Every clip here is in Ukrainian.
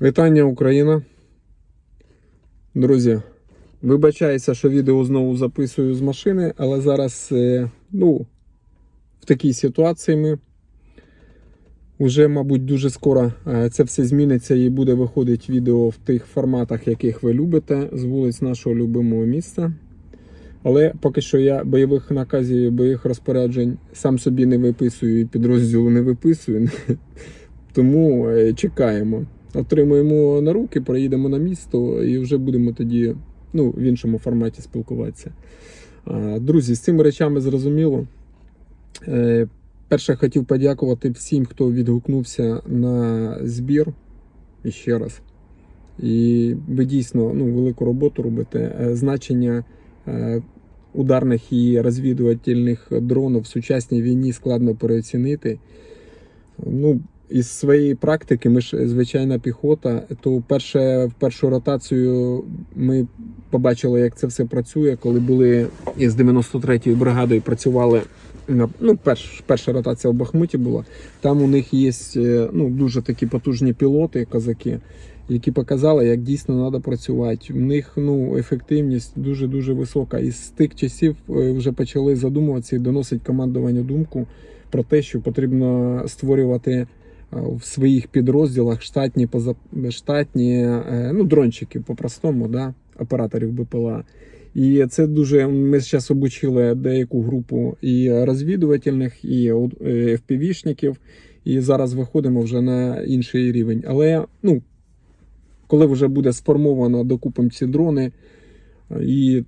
Вітання Україна. Друзі, вибачаюся, що відео знову записую з машини, але зараз е, ну, в такій ситуації ми. Уже, мабуть, дуже скоро е, це все зміниться і буде виходити відео в тих форматах, яких ви любите, з вулиць нашого любимого міста. Але поки що я бойових наказів, бойових розпоряджень сам собі не виписую і підрозділу не виписую. Тому е, чекаємо. Отримуємо на руки, проїдемо на місто і вже будемо тоді ну, в іншому форматі спілкуватися. Друзі, з цими речами зрозуміло. Е, Перше, хотів подякувати всім, хто відгукнувся на збір ще раз. І ви дійсно ну, велику роботу робите. Е, Значення е, ударних і розвідувальних дронів в сучасній війні складно переоцінити. Ну, із своєї практики, ми ж звичайна піхота, то перше, в першу ротацію ми побачили, як це все працює, коли були із 93-ї бригадою працювали. на- Ну, перш, перша ротація в Бахмуті була. Там у них є е, ну, дуже такі потужні пілоти, козаки, які показали, як дійсно треба працювати. У них ну, ефективність дуже дуже висока. І з тих часів е, вже почали задумуватися і доносить командування думку про те, що потрібно створювати в своїх підрозділах штатні штатні е, ну, дрончики по-простому, да, операторів БПЛА. І це дуже. Ми зараз обучили деяку групу і розвідувальних, і е, FPV-шників, і зараз виходимо вже на інший рівень. Але ну, коли вже буде сформовано докупом ці дрони е, і е,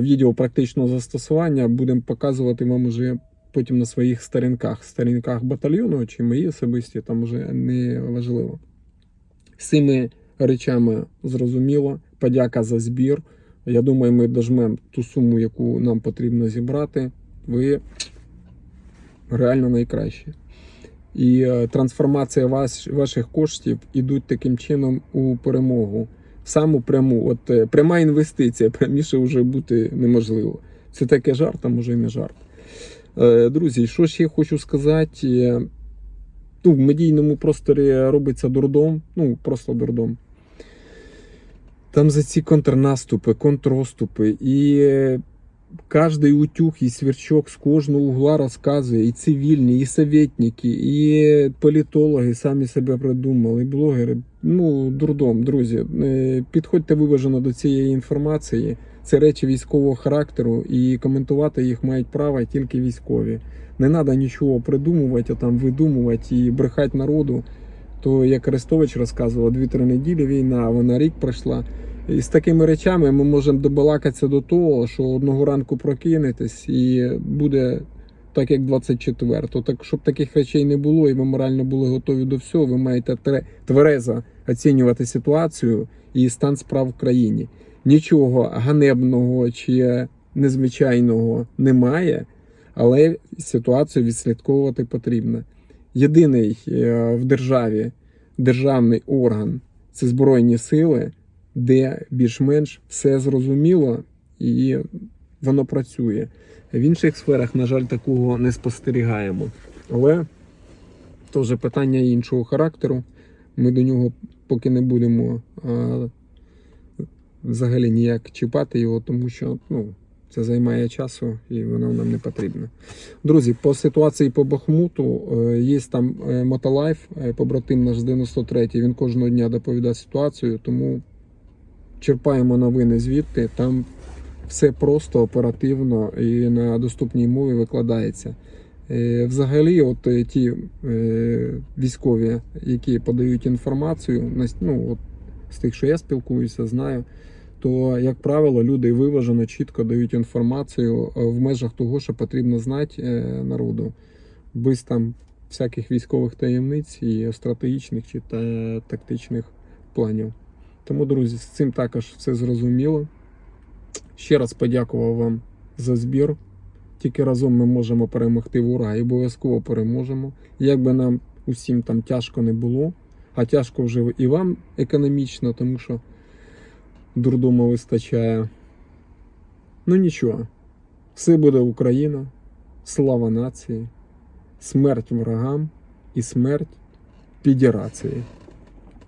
відео практичного застосування, будемо показувати вам уже потім на своїх сторінках, сторінках батальйону чи мої особисті, там вже не важливо. Цими речами зрозуміло. Подяка за збір. Я думаю, ми дожмемо ту суму, яку нам потрібно зібрати. Ви реально найкращі. І е, трансформація ваш, ваших коштів ідуть таким чином у перемогу. Саму пряму. От е, пряма інвестиція, пряміше вже бути неможливо. Це таке жарт, а може і не жарт. Е, Друзі, що ще хочу сказати? Е, Ну, в медійному просторі робиться дурдом, ну просто дурдом. Там за ці контрнаступи, контроступи, і е, кожний утюг і сверчок з кожного угла розказує, і цивільні, і советники, і політологи самі себе придумали, і блогери. Ну, дурдом, друзі. Підходьте виважено до цієї інформації. Це речі військового характеру, і коментувати їх мають право тільки військові. Не треба нічого придумувати, там видумувати і брехати народу. То як Арестович розказував, 2-3 неділі війна, вона рік пройшла. І з такими речами ми можемо добалакатися до того, що одного ранку прокинетесь і буде так, як 24-го. Так, щоб таких речей не було, і ви морально були готові до всього, ви маєте тверезо оцінювати ситуацію і стан справ в країні. Нічого ганебного чи незвичайного немає, але ситуацію відслідковувати потрібно. Єдиний е, в державі державний орган це Збройні сили, де більш-менш все зрозуміло і воно працює. В інших сферах, на жаль, такого не спостерігаємо. Але то вже питання іншого характеру. Ми до нього поки не будемо а, взагалі ніяк чіпати його, тому що ну, це займає часу і воно нам не потрібно. Друзі, по ситуації по Бахмуту е, є там е, Мотолайф, е, побратим наш з 93-й, він кожного дня доповідає ситуацію, тому черпаємо новини звідти. Там все просто, оперативно і на доступній мові викладається. Взагалі, от ті військові, які подають інформацію, ну, от, з тих, що я спілкуюся, знаю, то, як правило, люди виважено, чітко дають інформацію е, в межах того, що потрібно знати е, народу, без там всяких військових таємниць і стратегічних чи та тактичних планів. Тому, друзі, з цим також все зрозуміло. Ще раз подякував вам за збір. Тільки разом ми можемо перемогти ворога і обов'язково переможемо. Як би нам усім там тяжко не було, а тяжко вже і вам економічно, тому що дурдому вистачає. Ну нічого, все буде Україна, слава нації, смерть ворогам і смерть федерації.